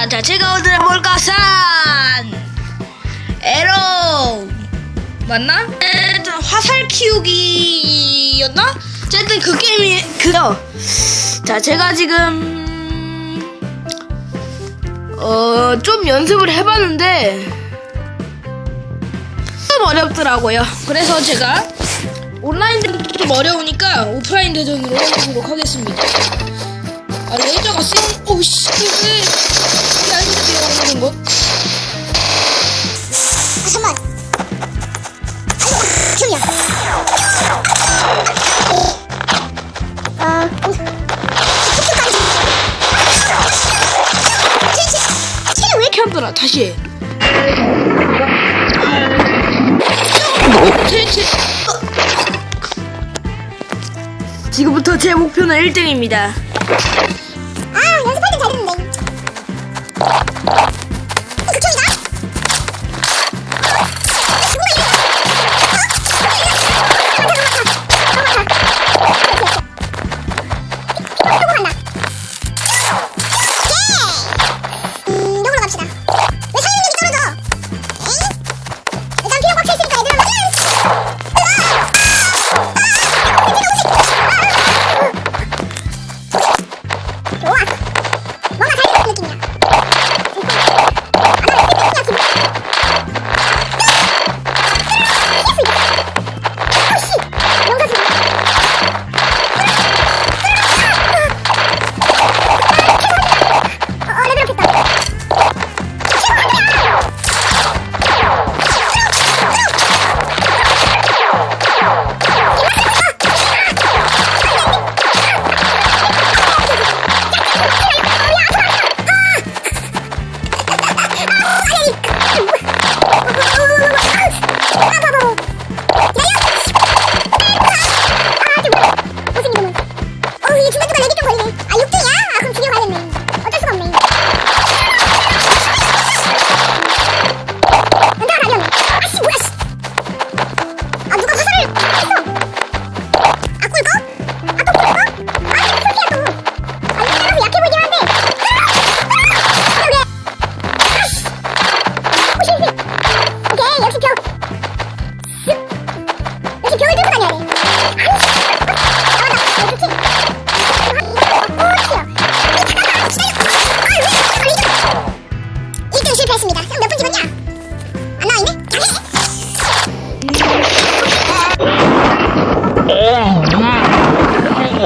자, 자, 제가 오늘 해볼 것은 에로 맞나? 일단 화살 키우기였나? 어쨌든 그 게임이 그요. 자, 제가 지금 어 좀 연습을 해봤는데 좀 어렵더라고요. 그래서 제가 온라인 대전 좀 어려우니까 오프라인 대전으로 해보도록 하겠습니다. 아 레이저가 센 오씨 이게 이게 아닌데 이런 거 아, 잠만. 아이고, 큐야. 어, 오. 큐큐까지. 쟤쟤 왜? 이렇게 하더라 다시 해. 제, 지금부터 제 목표는 1등입니다. 아, 연습할 때 잘했는데. இருக்கீங்க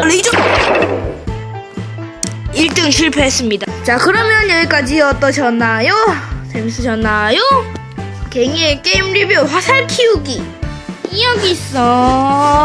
레이저 1등 실패했습니다. 자, 그러면 여기까지 어떠셨나요? 재밌으셨나요? 갱이의 게임 리뷰 화살 키우기. 여기 있어.